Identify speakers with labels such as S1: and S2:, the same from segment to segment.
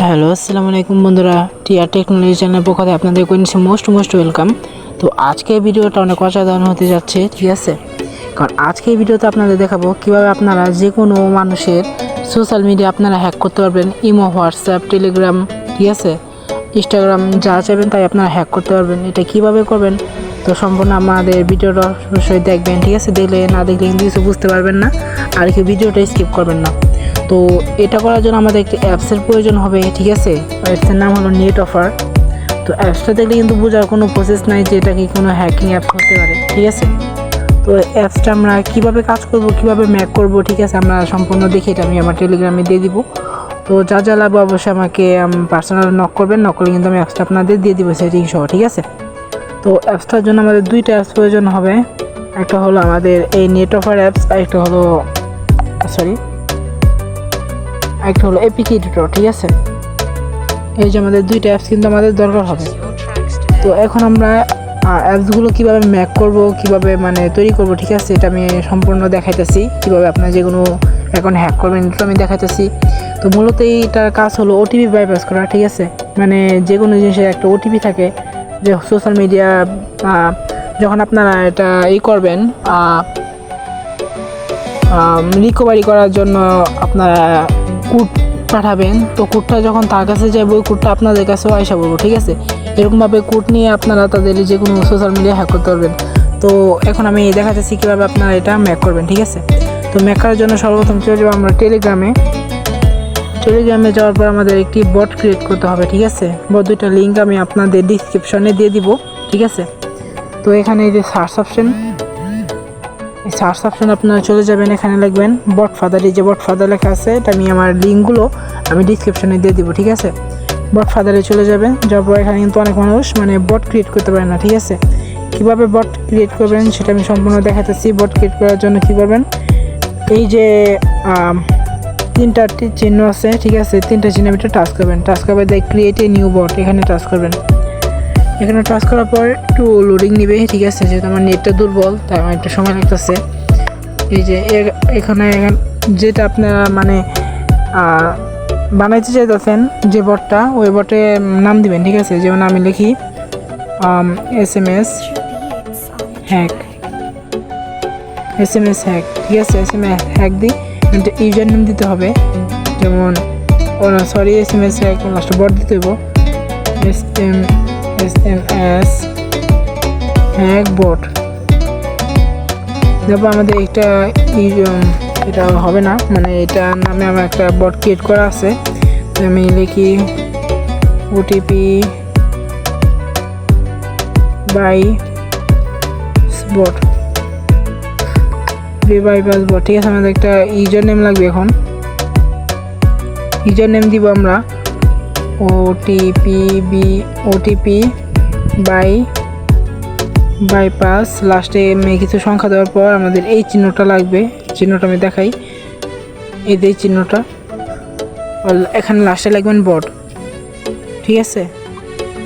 S1: Hello, আসসালামু আলাইকুম বন্ধুরা। টিআর টেকনোলজি চ্যানেলের পক্ষ থেকে আপনাদের করেছি মোস্ট মোস্ট ওয়েলকাম তো আজকে ভিডিওটা অনেক অসাধারণ হতে যাচ্ছে, ঠিক আছে? কারণ আজকে ভিডিওতে আপনাদের দেখাবো কীভাবে আপনারা যে কোনো মানুষের সোশ্যাল মিডিয়া আপনারা হ্যাক করতে পারবেন। ইমো হোয়াটসঅ্যাপ টেলিগ্রাম ঠিক আছে? ইনস্টাগ্রাম যা চাইবেন তাই আপনারা হ্যাক করতে পারবেন। এটা কীভাবে করবেন? তো সম্পূর্ণ আমাদের ভিডিওটা অবশ্যই দেখবেন, ঠিক আছে? দেখলে, না দেখলে কিন্তু কিছু বুঝতে পারবেন না। আর কি ভিডিওটা স্কিপ করবেন না। তো এটা করার জন্য আমাদের একটি অ্যাপসের প্রয়োজন হবে, ঠিক আছে? অ্যাপসের নাম হলো নেট অফার তো অ্যাপসটা দেখলে কিন্তু বোঝার কোনো প্রসেস নাই যে এটা কি কোনো হ্যাকিং অ্যাপ হতে পারে, ঠিক আছে? তো অ্যাপসটা আমরা কীভাবে কাজ করব, কীভাবে ম্যাক করব, ঠিক আছে? আমরা সম্পূর্ণ দেখে এটা আমি আমার টেলিগ্রামে দিয়ে দিব। তো যা যা লাগবে অবশ্যই আমাকে পার্সোনাল নক করবেন নক করলে কিন্তু আমি অ্যাপসটা আপনাদের দিয়ে দিব সেটিং সহ, ঠিক আছে? তো অ্যাপসটার জন্য আমাদের দুইটা অ্যাপস প্রয়োজন হবে। একটা হলো আমাদের এই নেট অফার অ্যাপস আর একটা হলো সরি একটা হলো এপিক এডিটর ঠিক আছে? এই যে আমাদের দুইটা অ্যাপস কিন্তু আমাদের দরকার হবে। তো এখন আমরা অ্যাপসগুলো কীভাবে ম্যাক করব, কীভাবে মানে তৈরি করব, ঠিক আছে? এটা আমি সম্পূর্ণ দেখাইতেছি। কীভাবে আপনার যে কোনো অ্যাকাউন্ট হ্যাক করবেন এটা আমি দেখাইতেছি। তো মূলত এইটার কাজ হলো ওটিপি বাইপাস করা, ঠিক আছে? মানে যে কোনো জিনিসের একটা ওটিপি থাকে, যে সোশ্যাল মিডিয়া যখন আপনারা এটা ই করবেন রিকভারি করার জন্য আপনারা কুট পাঠাবেন। তো কুটটা যখন তার কাছে যাবে ওই কুটটা আপনাদের কাছেও আসা বলব ঠিক আছে? এরকমভাবে কুট নিয়ে আপনারা তাদের যে কোনো সোশ্যাল মিডিয়া হ্যাক করতে পারবেন। তো এখন আমি দেখাচ্ছি কীভাবে আপনারা এটা ম্যাক করবেন, ঠিক আছে? তো ম্যাক করার জন্য সর্বপ্রথম চলে যাব আমরা টেলিগ্রামে টেলিগ্রামে যাওয়ার পর আমাদের একটি বট ক্রিয়েট করতে হবে, ঠিক আছে? বট দুইটা লিঙ্ক আমি আপনাদের ডিসক্রিপশনে দিয়ে দিব, ঠিক আছে? তো এখানে যে সার্চ অপশন এই সার্চ অপশন আপনারা চলে যাবেন, এখানে লিখবেন বট ফাদার এই যে বট ফাদার লেখা আছে, এটা আমি আমার লিঙ্কগুলো আমি ডিসক্রিপশনে দিয়ে দিব, ঠিক আছে? বট ফাদারে চলে যাবেন, যাওয়ার পর এখানে কিন্তু অনেক মানুষ মানে বট ক্রিয়েট করতে পারে না, ঠিক আছে? কীভাবে বট ক্রিয়েট করবেন সেটা আমি সম্পূর্ণ দেখাতেছি বট ক্রিয়েট করার জন্য কী করবেন? এই যে আম, তিনটা চিহ্ন আছে ঠিক আছে? তিনটা চিহ্ন ভিতরে টাচ করবেন। টাচ করবে দেখ ক্রিয়েট এ নিউ বট এখানে টাচ করবেন। এখানে টাচ করার পর একটু লোডিং নিবে ঠিক আছে? যেহেতু আমার নেটটা দুর্বল তাই আমার একটু সময় লাগতেছে। এই যে এখানে এখান- যেটা আপনারা মানে বানাইতে চাইতেছেন যে বটটা ওই বটে নাম দিবেন ঠিক আছে? যেমন আমি লিখি S M S hack S M S hack ঠিক আছে? এস এম এস হ্যাক দিই। ইউজার নেম দিতে হবে। যেমন ও না sorry S M S hack last bot দিতে হইব। S M S M S hack bot দেখো আমাদের উম, এটা হবে না। মানে এটা নামে আমার একটা বট ক্রিয়েট করা আছে। আমি লিখি OTP by bot bypass bot ঠিক আছে, আমাদের একটা ইউজার নেম লাগবে এখন। ইউজার নেম দিব আমরা OTP B OTP by bypass লাস্টে কিছু সংখ্যা দেওয়ার পর আমাদের এই চিহ্নটা লাগবে। চিহ্নটা আমি দেখাই। এই যে চিহ্নটা। এখানে লাস্টে লাগবেন বট। ঠিক আছে?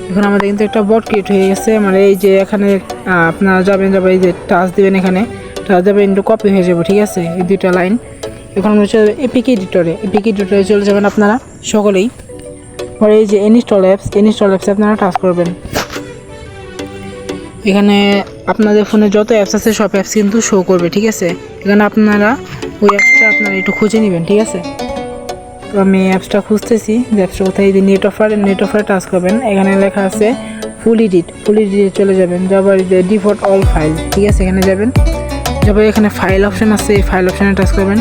S1: এখন আমাদের কিন্তু একটা বট ক্রিয়েট হয়ে গেছে। মানে এই যে এখানে আপনারা যাবেন যাবেন, এই যে টাচ দিবেন এখানে। টাচ দেবেন একটু কপি হয়ে যাবে, ঠিক আছে? এই দুইটা লাইন এখন চলে এপিক এডিটরে এপিক এডিটরে চলে যাবেন আপনারা সকলেই। পরে এই যে ইনস্টল অ্যাপস ইনস্টল অ্যাপসে আপনারা টাচ করবেন। এখানে আপনাদের ফোনে যত অ্যাপস আছে, সব অ্যাপস কিন্তু শো করবে, ঠিক আছে? এখানে আপনারা ওই অ্যাপসটা আপনারা একটু খুঁজে নেবেন, ঠিক আছে? তো আমি অ্যাপসটা খুঁজতেছি অ্যাপসটা কোথায় যে নেট অফার নেট অফারে টাচ করবেন। এখানে লেখা আছে ফুল এডিট ফুল এডিটে চলে যাবেন। যাবার যে ডিফল্ট অল ফাইল ঠিক আছে? এখানে যাবেন। যাবার এখানে ফাইল অপশন আছে, এই ফাইল অপশানে টাচ করবেন।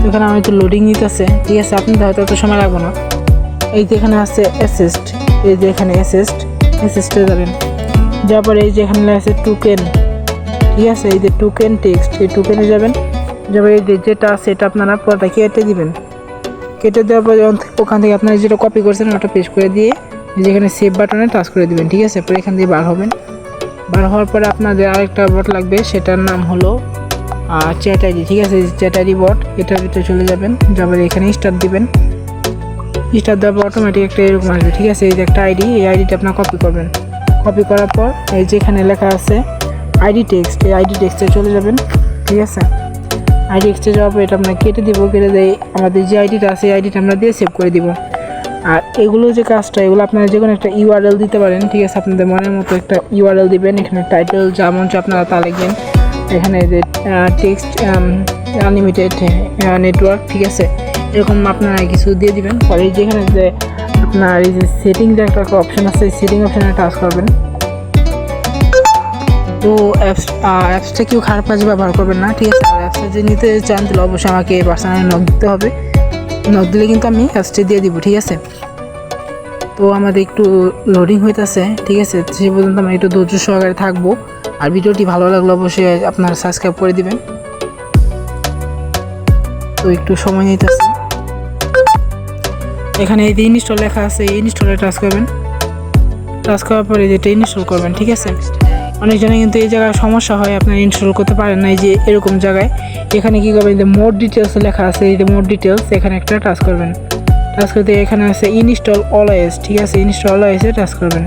S1: তো এখানে আমি একটু লোডিং নিতেছে। ঠিক আছে আপনি হয়তো এত সময় লাগবে না। এই যে এখানে আছে অ্যাসিস্ট এই যে এখানে অ্যাসিস্ট অ্যাসিস্টে যাবেন। যাওয়ার পরে এই যে এখানে আছে টুকেন ঠিক আছে, এই যে টুকেন টেক্সট এই টুকেনে যাবেন। যাবার এই যে যেটা আছে এটা আপনারা পুরোটা কেটে দিবেন। কেটে দেওয়ার পর ওখান থেকে আপনারা যেটা কপি করছেন, ওটা পেস্ট করে দিয়ে যেখানে সেভ বাটনে টাচ করে দিবেন। ঠিক আছে, পরে এখান দিয়ে বার হবেন। বার হওয়ার পরে আপনাদের আরেকটা বট লাগবে, সেটার নাম হলো চ্যাট আইডি ঠিক আছে? চ্যাট আইডি বট এটার ভিতরে চলে যাবেন, যাবার এখানে স্টার্ট দিবেন। স্টার দেওয়ার পর অটোমেটিক একটা এরকম আসবে, ঠিক আছে? এই যে একটা আইডি এই আইডিটা আপনার কপি করবেন। কপি করার পর এই যেখানে লেখা আছে আইডি টেক্সট এই আইডি টেক্সটে চলে যাবেন, ঠিক আছে? আইডি টেক্সটে যাওয়ার পর এটা আমরা কেটে দিব, কেটে দেয় আমাদের যে আইডিটা আছে, এই আইডিটা আমরা দিয়ে সেভ করে দিব। আর এগুলো যে কাজটা, এগুলো আপনারা যে কোনো একটা ইউআরএল দিতে পারেন, ঠিক আছে? আপনাদের মনের মতো একটা ইউআরএল দিবেন, এখানে টাইটেল যা চায় আপনারা তা লিখবেন। এখানে যে টেক্সট আনলিমিটেড নেটওয়ার্ক ঠিক আছে? এরকম আপনারা কিছু দিয়ে দিবেন। পরে যেখানে যে আপনার এই যে সেটিং যে একটা অপশন আছে সেটিং অপশনে টাচ করবেন। তো অ্যাপস অ্যাপসটা কেউ খারাপ কাজে ব্যবহার করবেন না, ঠিক আছে? আর অ্যাপসটা যদি নিতে চান, তাহলে অবশ্যই আমাকে পার্সোনালি নক দিতে হবে। নক দিলে কিন্তু আমি অ্যাপসটি দিয়ে দিব, ঠিক আছে? তো আমাদের একটু লোডিং হইতেছে, ঠিক আছে? সে পর্যন্ত আমরা একটু ধৈর্য সহকারে থাকব। আর ভিডিওটি ভালো লাগলে অবশ্যই আপনারা সাবস্ক্রাইব করে দিবেন। তো একটু সময় নিতেছে। এখানে এই যে ইনস্টল লেখা আছে, এই ইনস্টলে টাচ করবেন। টাচ করার পরে যেটা ইনস্টল করবেন, ঠিক আছে? অনেকজনে কিন্তু এই জায়গায় সমস্যা হয়, আপনারা ইনস্টল করতে পারেন না এই যে এরকম জায়গায়। এখানে কি করবেন? যে মোর ডিটেলস লেখা আছে, এই যে মোর ডিটেলস এখানে একটা টাচ করবেন। টাচ করতে এখানে আছে ইনস্টল অলওয়েজ ঠিক আছে? ইনস্টল অলওয়েজে টাচ করবেন।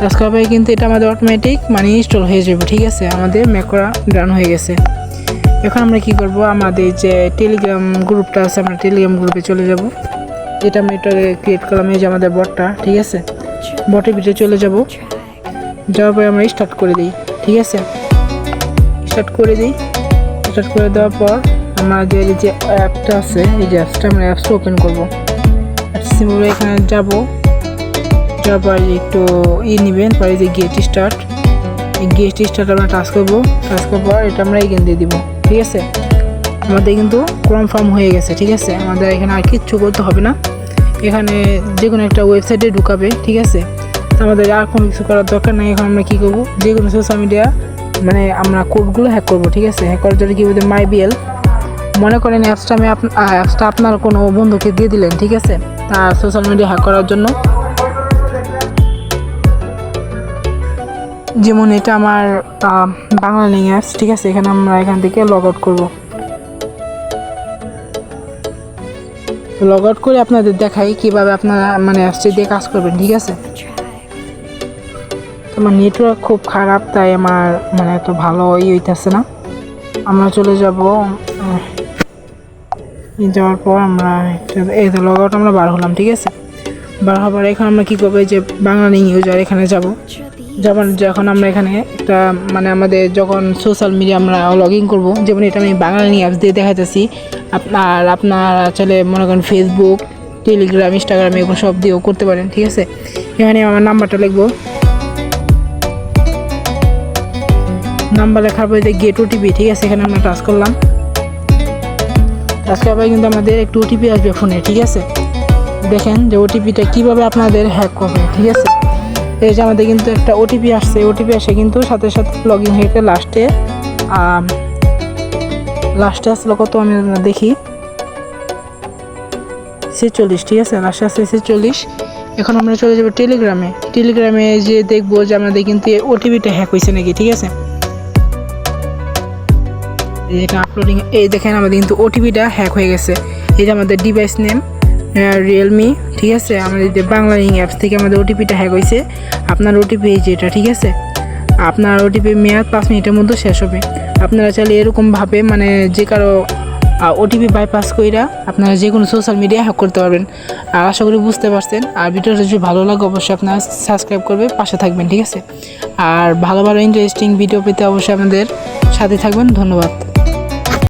S1: টাচ করার পরে কিন্তু এটা আমাদের অটোমেটিক মানে ইনস্টল হয়ে যাবে, ঠিক আছে? আমাদের ম্যাকরা ডান হয়ে গেছে। এখন আমরা কি করব? আমাদের যে টেলিগ্রাম গ্রুপটা আছে, আমরা টেলিগ্রাম গ্রুপে চলে যাব। যেটা আমি এটা ক্রিয়েট করলাম, এই যে আমাদের বটটা ঠিক আছে? বটের ভিতরে চলে যাব। যাওয়ার পরে আমরা স্টার্ট করে দিই, ঠিক আছে? স্টার্ট করে দিই। স্টার্ট করে দেওয়ার পর আমাদের যে অ্যাপটা আছে, এই যে অ্যাপসটা আমরা অ্যাপসটা ওপেন করব। সিম্পল এখানে যাব। যাওয়ার পর একটু ই নেবেন, পরে যে গেট স্টার্ট এই গেট স্টার্ট আমরা টাচ করব। টাচ করার পর এটা আমরা এখানে দিয়ে দিব, ঠিক আছে? আমাদের কিন্তু কনফার্ম হয়ে গেছে, ঠিক আছে? আমাদের এখানে আর কিচ্ছু করতে হবে না। এখানে যে কোনো একটা ওয়েবসাইটে ঢুকাবে, ঠিক আছে? আমাদের আর কোনো কিছু করার দরকার নেই, এখন আমরা কী করব? যে কোনো সোশ্যাল মিডিয়া মানে আমরা কোডগুলো হ্যাক করব, ঠিক আছে? হ্যাক করার জন্য কী বলতে মাই বিএল মনে করেন অ্যাপসটা আমি অ্যাপসটা আপনার কোনো বন্ধুকে দিয়ে দিলেন, ঠিক আছে? তার সোশ্যাল মিডিয়া হ্যাক করার জন্য। যেমন এটা আমার বাংলা লিঙ্ক অ্যাপস ঠিক আছে? এখানে আমরা এখান থেকে লগ আউট করব। লগ আউট করে আপনাদের দেখাই কীভাবে আপনারা মানে অ্যাপসটি দিয়ে কাজ করবেন, ঠিক আছে? আমার নেটওয়ার্ক খুব খারাপ, তাই আমার মানে এত ভালো ই হইতেছে না। আমরা চলে যাব যাওয়ার পর আমরা এই তো লগ আউট আমরা বার হলাম, ঠিক আছে? বার পর এখন আমরা কী করব যে বাংলা নিয়ে ইউজার এখানে যাব। যেমন যখন আমরা এখানে একটা মানে আমাদের যখন সোশ্যাল মিডিয়া আমরা লগ ইন করব, যেমন এটা আমি বাংলা নিয়ে অ্যাপস দিয়ে দেখাতেছি আপনার আপনার চলে মনে করেন ফেসবুক টেলিগ্রাম ইনস্টাগ্রাম এগুলো সব দিয়েও করতে পারেন, ঠিক আছে? এখানে আমার নাম্বারটা লিখব। নাম্বার লেখার পরে গেট ওটিপি ঠিক আছে? এখানে আমরা টাচ করলাম। টাচ করার পরে কিন্তু আমাদের একটু ওটিপি আসবে ফোনে, ঠিক আছে? দেখেন যে ওটিপিটা কীভাবে আপনাদের হ্যাক করবে, ঠিক আছে? এই যে আমাদের কিন্তু একটা ওটিপি আসছে ওটিপি আসে কিন্তু সাথে সাথে লগ ইন হয়ে লাস্টে লাস্টে আসলো কত আমি দেখি? ছেচল্লিশ, ঠিক আছে? লাস্টে আসছে ছেচল্লিশ। এখন আমরা চলে যাব টেলিগ্রামে টেলিগ্রামে যে দেখব যে আমাদের কিন্তু ওটিপিটা হ্যাক হয়েছে নাকি, ঠিক আছে? যেটা আপলোডিং এই দেখেন আমাদের কিন্তু ওটিপিটা হ্যাক হয়ে গেছে। এই যে আমাদের ডিভাইস নেম রিয়েলমি ঠিক আছে? আমাদের যে বাংলা লিঙ্ক অ্যাপস থেকে আমাদের ওটিপিটা হ্যাক হয়েছে। আপনার ওটিপি এই যে এটা, ঠিক আছে? আপনার ওটিপি মেয়াদ পাঁচ মিনিটের মধ্যে শেষ হবে। আপনারা চাইলে এরকমভাবে মানে যে কারও ওটিপি বাইপাস কইরা আপনারা যে কোনো সোশ্যাল মিডিয়া হ্যাক করতে পারবেন। আর আশা করি বুঝতে পারছেন। আর ভিডিওটা যদি ভালো লাগে, অবশ্যই আপনারা সাবস্ক্রাইব করবে, পাশে থাকবেন, ঠিক আছে? আর ভালো ভালো ইন্টারেস্টিং ভিডিও পেতে অবশ্যই আমাদের সাথে থাকবেন। ধন্যবাদ।